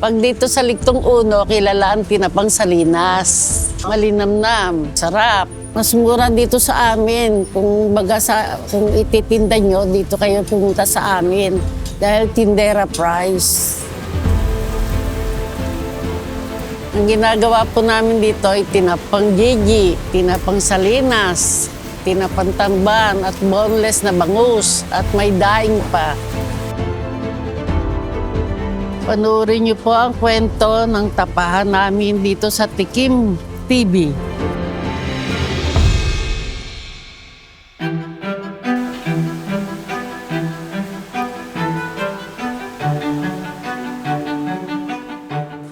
Pag dito sa Ligtong Uno, kilala ang tinapang salinas. Malinamnam, sarap. Mas mura dito sa amin. Kung baga sa, kung ititinda nyo, dito kayo pumunta sa amin. Dahil tindera price. Ang ginagawa po namin dito ay tinapang Gigi, tinapang Salinas, tinapang Tamban at boneless na bangus at may daing pa. Panoorin niyo po ang kwento ng tapahan namin dito sa Tikim TV.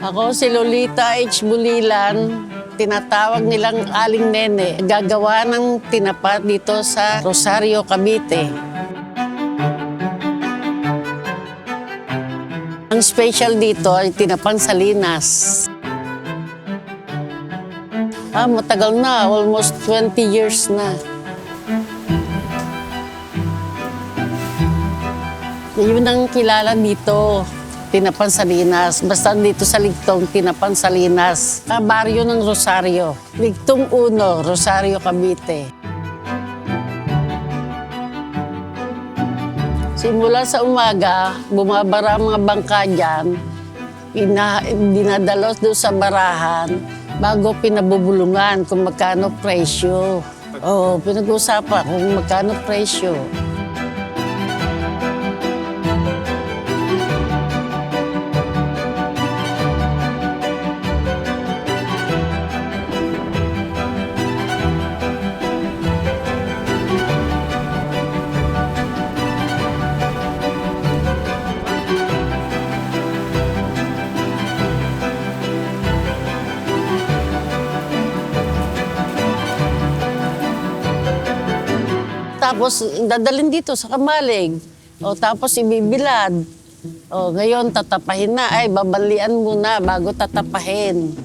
Ako si Lolita H. Bulilan, tinatawag nilang Aling Nene. Gagawa ng tinapa dito sa Rosario, Cavite. Ang special dito ay tinapang salinas. Ah, matagal na. Almost 20 years na. Yun ang kilala dito. Tinapan Salinas. Basta dito sa Ligtong, Tinapan Salinas. Ah, baryo ng Rosario. Ligtong Uno, Rosario, Cavite. Simula sa umaga, bumabara ang mga bangka dyan. Ina, dinadalos doon sa barahan bago pinabubulungan kung magkano presyo. Oo, pinag-uusapan kung magkano presyo. Tapos dadalhin dito sa kamalig. O tapos ibibilad. O ngayon tatapahin na. Ay, babalian muna bago tatapahin.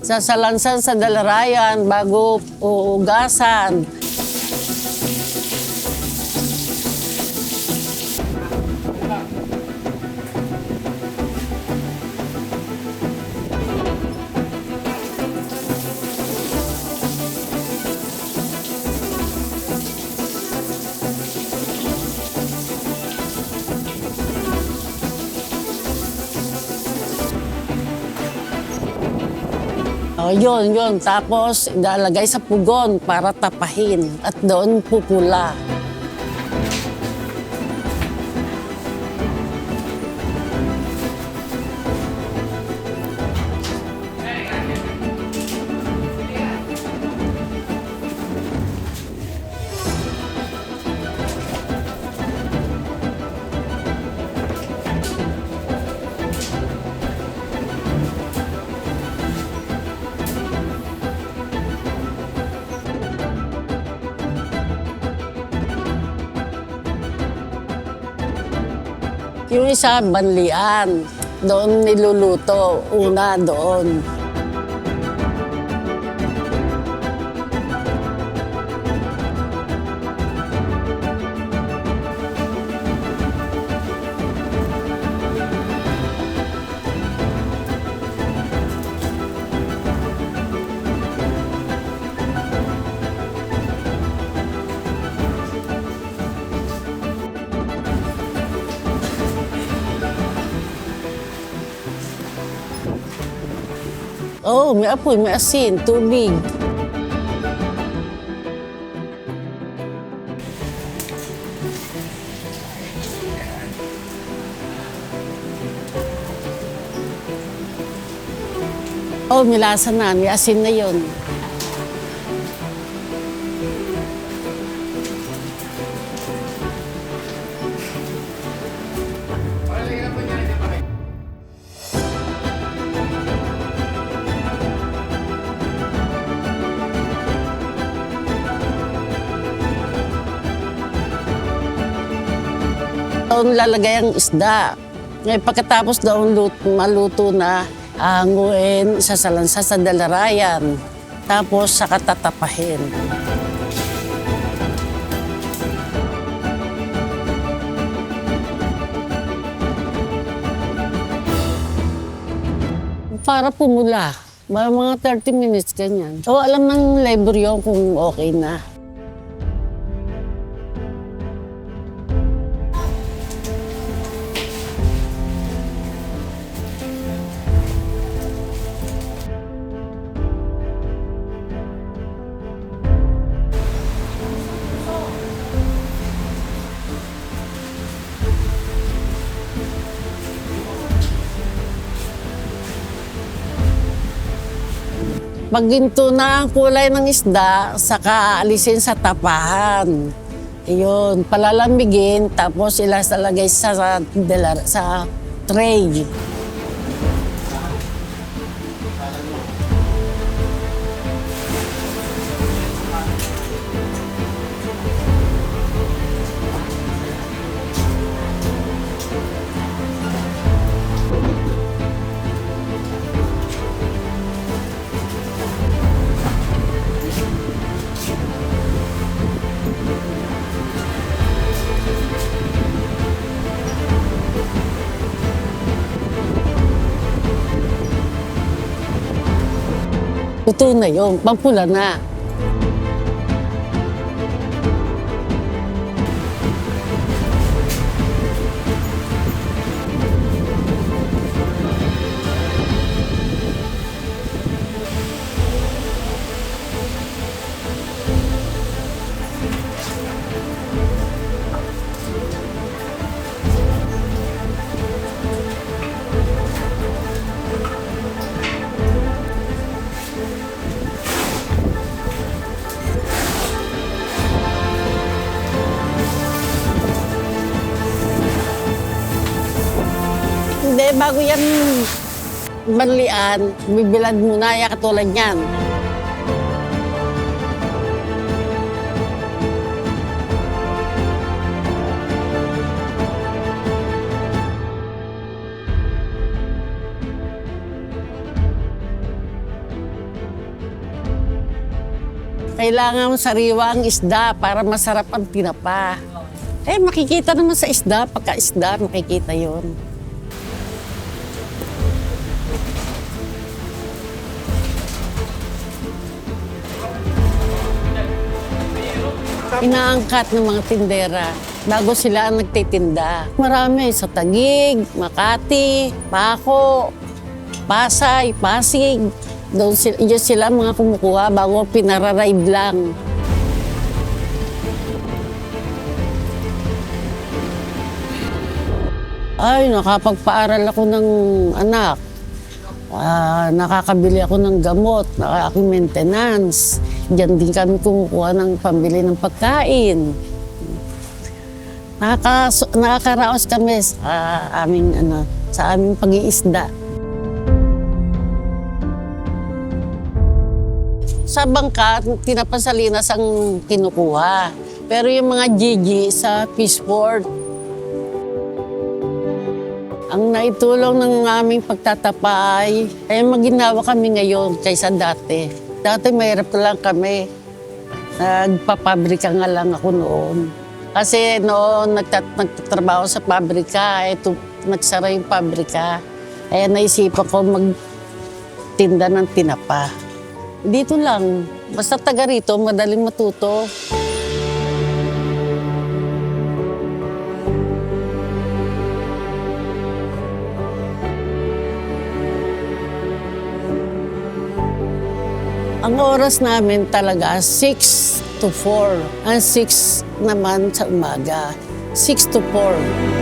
Sasalansan sa dalarayan bago uugasan. Oh, yun, yun. Tapos, ilalagay sa pugon para tapahin. At doon pupula. Yung isa, banlian. Doon niluluto. Una doon. Oh, may apoy, may asin, tubig. Oh, may lasa na, may asin na yon. Doon lalagay ang isda. Ngayon pagkatapos daw lut- maluto na, hanguin, sasalansa sa dalarayan. Tapos saka tatapahin. Para pumula. Mga mga 30 minutes ganyan. So alam ng yun kung okay na. Pag ginto na ang kulay ng isda, saka aalisin sa tapahan. Yun, palalamigin, tapos ilasalagay sa, sa, sa tray. Luto na yun, pampula na. Bago yan banlian, bibilad muna, ya katulad yan. Kailangan sariwa ang isda para masarap ang tinapa. Eh, makikita naman sa isda, pagka isda, makikita yon. Inaangkat ng mga tindera bago sila ang nagtitinda. Marami sa Tagig, Makati, Paco, Pasay, Pasig. Doon sila, yun sila mga kumukuha bago pinararive lang. Ay, nakapagpaaral ako ng anak. Ah, nakakabili ako ng gamot, na aking maintenance. Diyan din kami kumukuha ng pambili ng pagkain. Nakaka, nakakaraos kami sa aming ano, sa aming pag-iisda. Sa bangka, tinapasalinas ang kinukuha. Pero yung mga Gigi sa Peaceport, ang naitulong ng aming pagtatapa ay, ay maginawa kami ngayon kaysa dati. Dati mahirap lang kami. Nagpapabrika nga lang ako noon. Kasi noon nagtat nagtatrabaho sa pabrika, eto, nagsara yung pabrika. Kaya naisipan ko magtinda ng tinapa. Dito lang, basta taga rito, madaling matuto. Ang oras namin talaga 6 to 4. Ang 6 naman sa umaga. 6 to 4.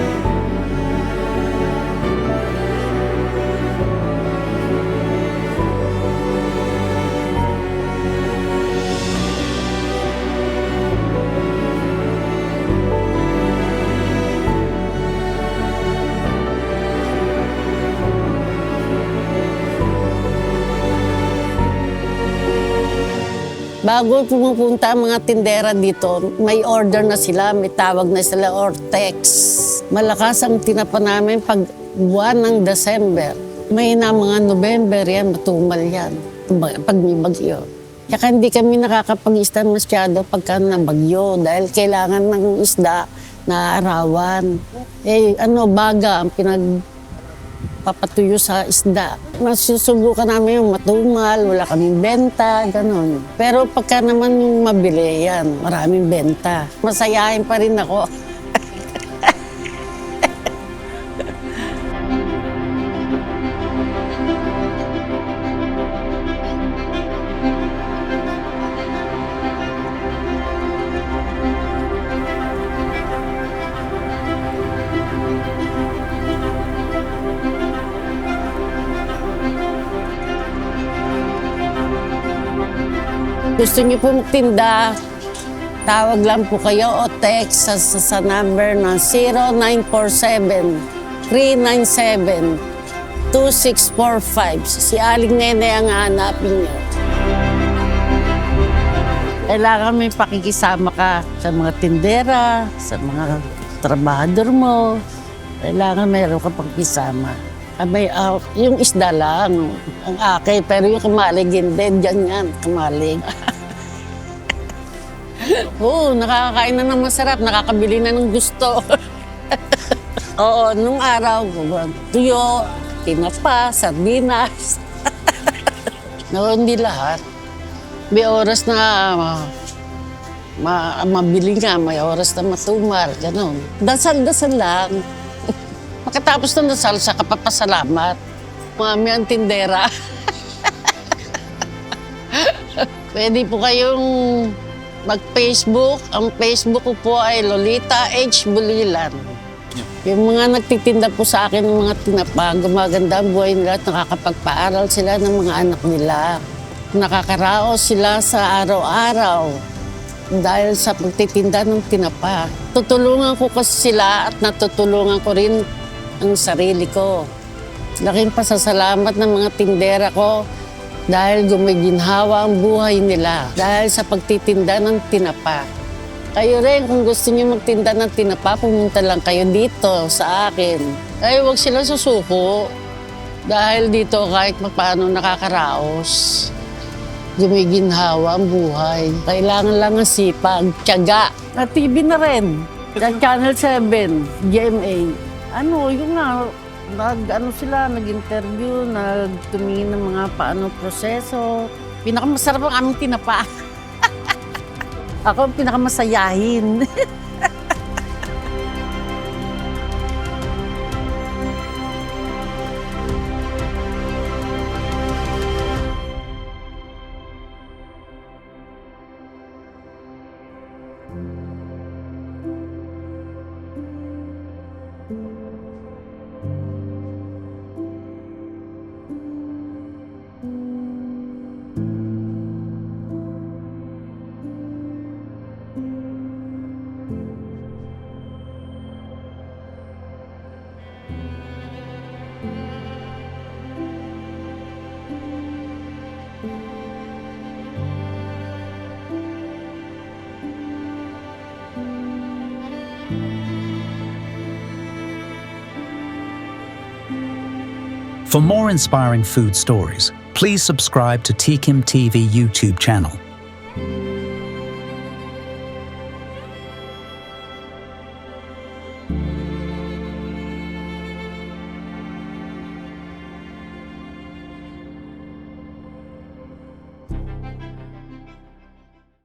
Bago pumupunta ang mga tindera dito, may order na sila, may tawag na sila or text. Malakas ang tinapa namin pag buwan ng December. May na mga November yan, matumal yan. Pag may bagyo. Kaya hindi kami nakakapag-isda masyado pagka na bagyo dahil kailangan ng isda na arawan. Eh, ano, baga ang pinag papatuyo sa isda. Masusubukan namin yung matumal, wala kaming benta, ganun. Pero pagka naman yung mabili, yan, maraming benta. Masayahin pa rin ako. Gusto niyo po magtinda, tawag lang po kayo o text sa, sa, sa number na 0947-397-2645. Si Aling Nene ang hanapin niyo. Kailangan may pakikisama ka sa mga tindera, sa mga trabahador mo. Kailangan meron ka pakikisama. May, ah, yung isda lang, ang akin, pero yung kamalig hindi, dyan yan, kamalig. Oo, nakakakain na ng masarap, nakakabili na ng gusto. Oo, nung araw, tuyo, tinapa, sardinas. no, hindi lahat. May oras na ma, ma, mabili nga, may oras na matumar, ganun. Dasal-dasal lang. Pagkatapos ng dasal, sa kapapasalamat. Mami ang tindera. Pwede po kayong mag-Facebook. Ang Facebook ko po ay Lolita H. Bulilan. Yung mga nagtitinda po sa akin ng mga tinapa, gumaganda ang buhay nila at nakakapagpaaral sila ng mga anak nila. Nakakaraos sila sa araw-araw dahil sa pagtitinda ng tinapa. Tutulungan ko kasi sila at natutulungan ko rin ang sarili ko. Laking pasasalamat ng mga tindera ko dahil gumiginhawa ang buhay nila dahil sa pagtitinda ng tinapa. Kayo rin, kung gusto niyo magtinda ng tinapa, pumunta lang kayo dito sa akin. Ay, huwag sila susuko. Dahil dito kahit paano nakakaraos. Gumiginhawa ang buhay. Kailangan lang ang sipag, tiyaga. Na TV na rin. Channel 7, GMA. Ano, yung nga, nag, ano sila, nag-interview, nagtumingin ng mga paano proseso. Pinakamasarap ang aming tinapa. Ako ang pinakamasayahin. For more inspiring food stories, please subscribe to Tekim TV YouTube channel